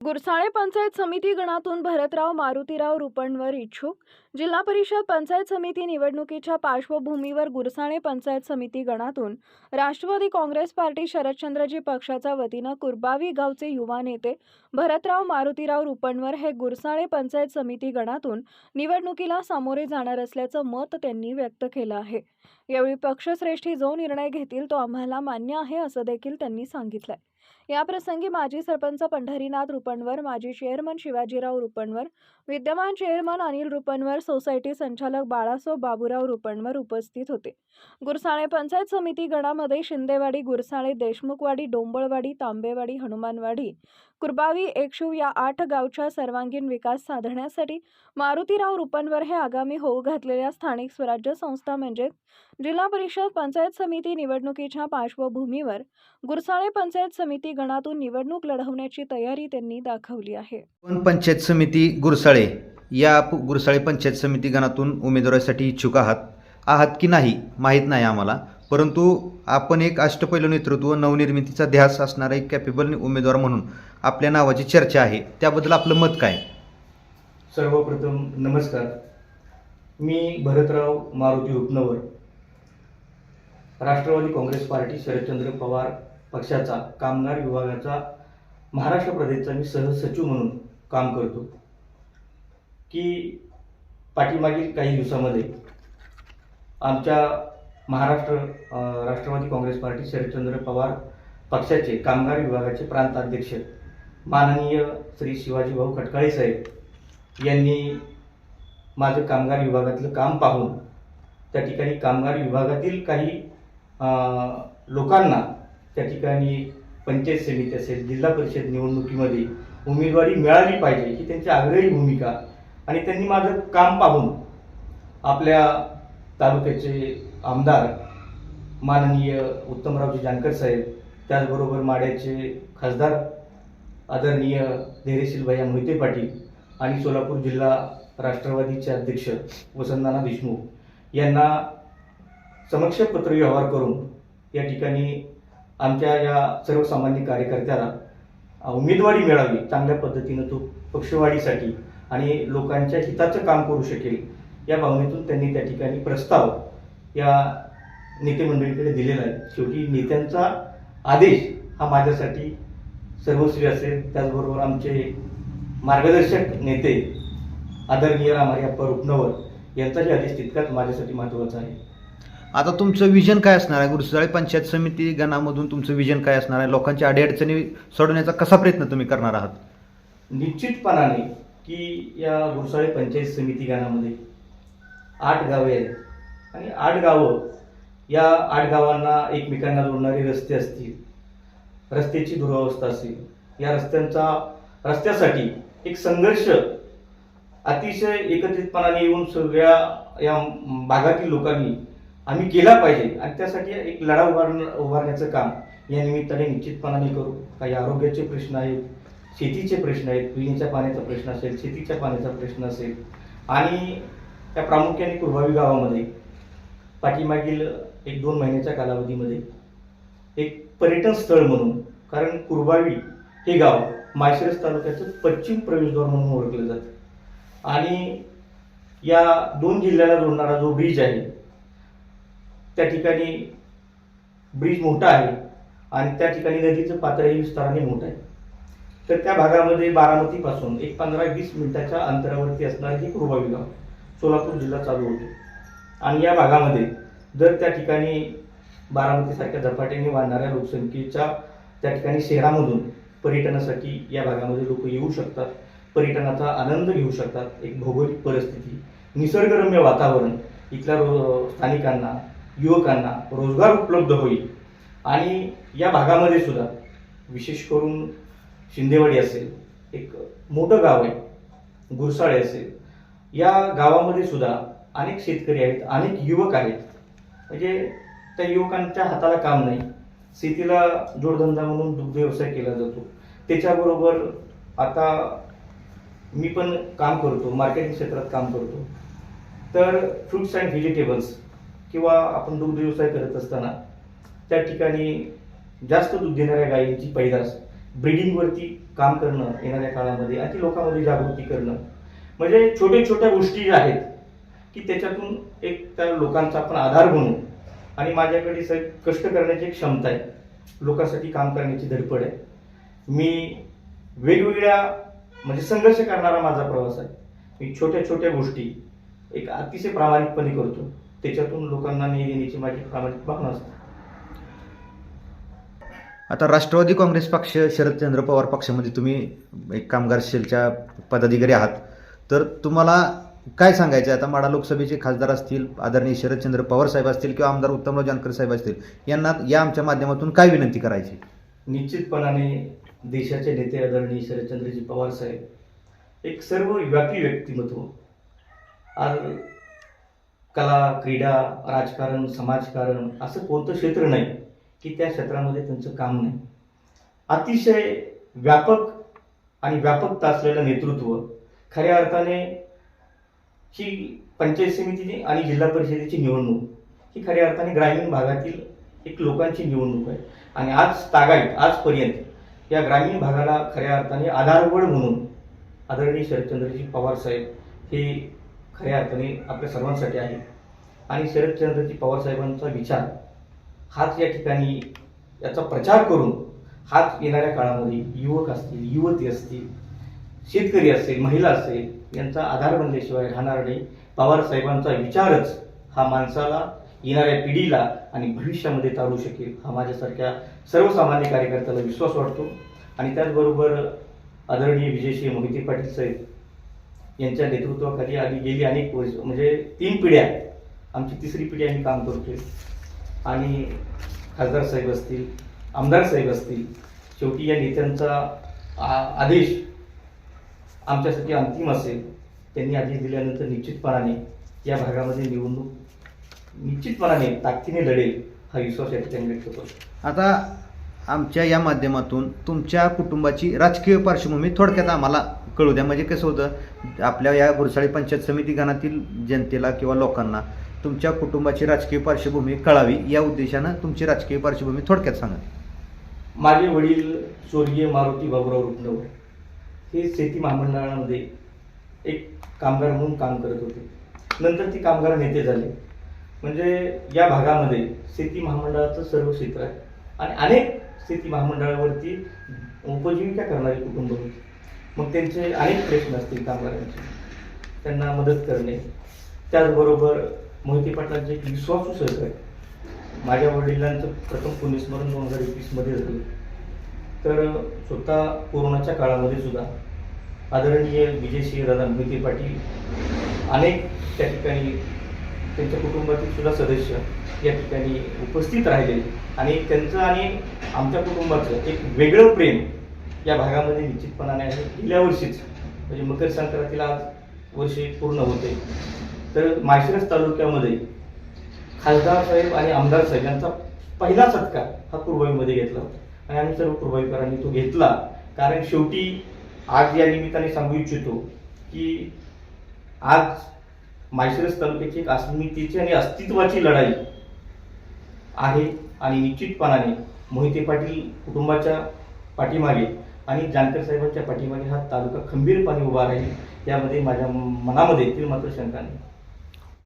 गुरसाळे पंचायत समिती गणातून भरतराव मारुतीराव रुपणवर इच्छुक. जिल्हा परिषद पंचायत समिती निवडणुकीच्या पार्श्वभूमीवर गुरसाळे पंचायत समिती गणातून राष्ट्रवादी काँग्रेस पार्टी शरदचंद्रजी पक्षाच्या वतीनं कुरबावी गावचे युवा नेते भरतराव मारुतीराव रुपणवर हे गुरसाळे पंचायत समिती गणातून निवडणुकीला सामोरे जाणार असल्याचं मत त्यांनी व्यक्त केलं आहे. यावेळी पक्षश्रेष्ठी जो निर्णय घेतील तो आम्हाला मान्य आहे असं देखील त्यांनी सांगितलंय. याप्रसंगी माजी सरपंच पंढरीनाथ रुपणवर माजी चेअरमन शिवाजीराव रुपणवर विद्यमान चेअरमन अनिल रुपणवर सोसायटी संचालक बाळासो बाबूराव रुपणवर उपस्थित होते. गुरसाळे पंचायत समिती गणामध्ये शिंदेवाडी गुरसाळे देशमुखवाडी डोंबळवाडी तांबेवाडी हनुमानवाडी कुरबावी एकशू या आठ गावच्या सर्वांगीण विकास साधण्यासाठी मारुतीराव रुपनवर हे आगामी होऊ घातलेल्या स्थानिक स्वराज्य संस्था म्हणजे जिल्हा परिषद पंचायत समिती निवडणुकीच्या पार्श्वभूमीवर गुरसाळे पंचायत समिती गणातून निवडणूक लढवण्याची तयारी त्यांनी दाखवली आहे. पण पंचायत समिती गुरसाळे? या गुरसाळे पंचायत समिती गणातून उमेदवारासाठी इच्छुक आहात? आहात की नाही? माहीत नाही आम्हाला. परंतु आपण एक अष्टपैलू नेतृत्व नवनिर्मितीचा ध्यास असणारा एक कॅपेबल उमेदवार म्हणून आपल्या नावाची चर्चा आहे. त्याबद्दल आपलं मत काय? सर्वप्रथम नमस्कार. मी भरतराव मारुती उपनवर राष्ट्रवादी काँग्रेस पार्टी शरदचंद्र पवार पक्षाचा कामगार विभागाचा महाराष्ट्र प्रदेशचा मी सहसचिव म्हणून काम करतो. की पाठीमागील काही दिवसामध्ये आमच्या महाराष्ट्र राष्ट्रवादी काँग्रेस पार्टी शरदचंद्र पवार पक्षाचे कामगार विभागाचे प्रांताध्यक्ष माननीय श्री शिवाजीभाऊ खटकाळे साहेब यांनी माझं कामगार विभागातलं काम पाहून त्या ठिकाणी कामगार विभागातील काही लोकांना त्या ठिकाणी पंचायत समिती असेल जिल्हा परिषद निवडणुकीमध्ये उमेदवारी मिळाली पाहिजे ही त्यांची आग्रही भूमिका आणि त्यांनी माझं काम पाहून आपल्या तालुक्याचे आमदार माननीय उत्तमरावजी जानकर साहेब त्याचबरोबर माड्याचे खासदार आदरणीय धैर्यशील भैया मोहिते पाटील आणि सोलापूर जिल्हा राष्ट्रवादीचे अध्यक्ष वसंतनाना देशमुख यांना समक्ष पत्र व्यवहार करून या ठिकाणी आमच्या या सर्वसामान्य कार्यकर्त्याला उमेदवारी मिळावी चांगल्या पद्धतीनं तो पक्षवाढीसाठी आणि लोकांच्या हिताचं काम करू शकेल या भावनेतून त्यांनी त्या ठिकाणी प्रस्ताव या नेते मंडळीकडे दिलेला आहे. शेवटी नेत्यांचा आदेश हा माझ्यासाठी सर्वस्वी असेल. त्याचबरोबर आमचे मार्गदर्शक नेते आदरणीय रामारी अप्पा रुपनवर यांचाही आदेश तितकाच माझ्यासाठी महत्त्वाचा आहे. आता तुमचं विजन काय असणार आहे? गुरसाळे पंचायत समिती गणामधून तुमचं विजन काय असणार आहे? लोकांच्या अडीअडचणी सोडवण्याचा कसा प्रयत्न तुम्ही करणार आहात? निश्चितपणाने की या गुरसाळे पंचायत समिती गाण्यामध्ये आठ गावे आहेत. आणि आठ गावं या आठ गावांना एकमेकांना जोडणारे रस्ते असतील. रस्त्याची दुरावस्था असेल. या रस्त्यांचा रस्त्यासाठी एक संघर्ष अतिशय एकत्रितपणाने येऊन सगळ्या या भागातील लोकांनी आम्ही केला पाहिजे. आणि त्यासाठी एक लढा उभार उभारण्याचं काम या निमित्ताने निश्चितपणाने करू. काही आरोग्याचे प्रश्न आहेत शेतीचे प्रश्न आहेत पिण्याच्या पाण्याचा प्रश्न असेल शेतीच्या पाण्याचा प्रश्न असेल. आणि त्या प्रामुख्याने कुरभावी गावामध्ये पाठीमागील एक दोन महिन्याच्या कालावधीमध्ये एक पर्यटन स्थळ म्हणून कारण कुरबावी हे गाव माळशिरस तालुक्याचं पश्चिम प्रवेशद्वार म्हणून ओळखलं जातं. आणि या दोन जिल्ह्याला जोडणारा जो ब्रिज आहे त्या ठिकाणी ब्रिज मोठा आहे आणि त्या ठिकाणी नदीचं पातळी विस्ताराने मोठं आहे. तर त्या भागामध्ये बारामतीपासून एक पंधरा वीस मिनिटाच्या अंतरावरती असणारे हे कुरबावी गाव. सोलापूर जिल्हा चालू होतो. आणि या भागामध्ये जर त्या ठिकाणी बारामतीसारख्या झपाट्याने वाढणाऱ्या लोकसंख्येच्या त्या ठिकाणी शहरामधून पर्यटनासाठी या भागामध्ये लोक येऊ शकतात. पर्यटनाचा आनंद घेऊ शकतात. एक भौगोलिक परिस्थिती निसर्गरम्य वातावरण इथल्या रो स्थानिकांना युवकांना रोजगार उपलब्ध होईल. आणि या भागामध्ये सुद्धा विशेष करून शिंदेवाडी असेल एक मोठं गाव आहे गुरसाळे असेल या गावामध्ये सुद्धा अनेक शेतकरी आहेत अनेक युवक आहेत. म्हणजे त्या युवकांच्या हाताला काम नाही. शेतीला जोडधंदा म्हणून दुग्ध व्यवसाय केला जातो. त्याच्याबरोबर आता मी पण काम करतो मार्केटिंग क्षेत्रात काम करतो. तर फ्रुट्स अँड व्हेजिटेबल्स किंवा आपण दुग्ध व्यवसाय करत असताना त्या ठिकाणी जास्त दूध देणाऱ्या गायींची पैदास ब्रिडिंगवरती काम करणं येणाऱ्या काळामध्ये आणि लोकांमध्ये जागृती करणं म्हणजे छोट्या छोट्या गोष्टी ज्या आहेत की त्याच्यातून एक त्या लोकांचा आपण आधार बनू. आणि माझ्याकडे स कष्ट करण्याची एक क्षमता आहे. लोकांसाठी काम करण्याची धडपड आहे. मी वेगवेगळ्या म्हणजे संघर्ष करणारा माझा प्रवास आहे. मी छोट्या छोट्या गोष्टी एक अतिशय प्रामाणिकपणे करतो. त्याच्यातून लोकांना न्याय देण्याची माझी प्रामाणिक भावना असते. आता राष्ट्रवादी काँग्रेस पक्ष शरदचंद्र पवार पक्षामध्ये तुम्ही एक कामगार सेलच्या पदाधिकारी आहात. तर तुम्हाला काय सांगायचं आहे? आता माडा लोकसभेचे खासदार असतील आदरणीय शरदचंद्र पवार साहेब असतील किंवा आमदार उत्तमराव जानकर साहेब असतील यांना या आमच्या माध्यमातून काय विनंती करायची? निश्चितपणाने देशाचे नेते आदरणीय शरदचंद्रजी पवार साहेब एक सर्व व्यापी व्यक्तिमत्व. आज कला क्रीडा राजकारण समाजकारण असं कोणतं क्षेत्र नाही की त्या क्षेत्रामध्ये त्यांचं काम नाही. अतिशय व्यापक आणि व्यापकता असलेलं नेतृत्व खऱ्या अर्थाने ही पंचायत समितीची आणि जिल्हा परिषदेची निवडणूक ही खऱ्या अर्थाने ग्रामीण भागातील एक लोकांची निवडणूक आहे. आणि आज तागायत आजपर्यंत या ग्रामीण भागाला खऱ्या अर्थाने आधारवड म्हणून आदरणीय शरदचंद्रजी पवार साहेब हे खऱ्या अर्थाने आपल्या सर्वांसाठी आहे. आणि शरदचंद्रजी पवार साहेबांचा विचार हाच या ठिकाणी याचा प्रचार करून हाच येणाऱ्या काळामध्ये युवक असतील युवती असतील शेतकरी असेल महिला असेल यांचा आधार बनल्याशिवाय राहणार नाही. पवारसाहेबांचा विचारच हा माणसाला येणाऱ्या पिढीला आणि भविष्यामध्ये चालू शकेल हा माझ्यासारख्या सर्वसामान्य कार्यकर्त्याला विश्वास वाटतो. आणि त्याचबरोबर आदरणीय विजयसिंह मोहिते पाटील साहेब यांच्या नेतृत्वाखाली आम्ही गेली अनेक वर्ष म्हणजे तीन पिढ्या आमची तिसरी पिढी आम्ही काम करतोय. आणि खासदार साहेब असतील आमदार साहेब असतील शेवटी या नेत्यांचा आ- आदेश आमच्यासाठी अंतिम असेल. त्यांनी आदेश दिल्यानंतर निश्चितपणाने या भागामध्ये निवडणूक निश्चितपणाने ताकदीने लढेल हा विश्वास या ठिकाणी व्यक्त करतो. आता आमच्या या माध्यमातून तुमच्या कुटुंबाची राजकीय पार्श्वभूमी थोडक्यात आम्हाला कळू द्या. म्हणजे कसं होतं आपल्या या गुरसाळी पंचायत समिती गणातील जनतेला किंवा लोकांना तुमच्या कुटुंबाची राजकीय पार्श्वभूमी कळावी या उद्देशानं तुमची राजकीय पार्श्वभूमी थोडक्यात सांगा. माझे वडील स्वर्गीय मारुती बाबुराव रुपनवर. हे शेती महामंडळामध्ये एक कामगार म्हणून काम करत होते. नंतर ती कामगार नेते झाले. म्हणजे या भागामध्ये शेती महामंडळाचं सर्व क्षेत्र आहे. आणि अनेक शेती महामंडळावरती उपजीविका करणारी कुटुंब होते. मग त्यांचे अनेक प्रश्न असतील कामगारांचे. त्यांना मदत करणे. त्याचबरोबर मोहिते पाटलांचे एक विश्वासू सहकारी. माझ्या वडिलांचं प्रथम पुण्यस्मरण दोन हजार एकवीसमध्ये झालं. तर स्वतः कोरोनाच्या काळामध्ये सुद्धा आदरणीय विजयसिंह दादा मोहिते पाटील अनेक त्या ठिकाणी त्यांच्या कुटुंबातील सुद्धा सदस्य या ठिकाणी उपस्थित राहिले. आणि त्यांचं आणि आमच्या कुटुंबाचं एक वेगळं प्रेम या भागामध्ये निश्चितपणाने आहे. गेल्या वर्षीच म्हणजे मकर संक्रांतीला आज वर्षे पूर्ण होते. तर माळशिरस तालुक्यामध्ये खासदार साहेब आणि आमदार साहेब यांचा पहिला सत्कार हा कुरबाईमध्ये घेतला होता. आणि आम्ही सर्व कुरबाईकरांनी तो घेतला. कारण शेवटी आज या निमित्ताने सांगू इच्छितो की आज माळशिरस तालुक्याची एक अस्मितेची आणि अस्तित्वाची लढाई आहे आणि निश्चितपणाने मोहिते पाटील कुटुंबाच्या पाठीमागे आणि जानकर साहेबांच्या पाठीमागे हा तालुका खंबीरपणे उभा राहील. यामध्ये माझ्या मनामध्ये ती मात्र शंका नाही.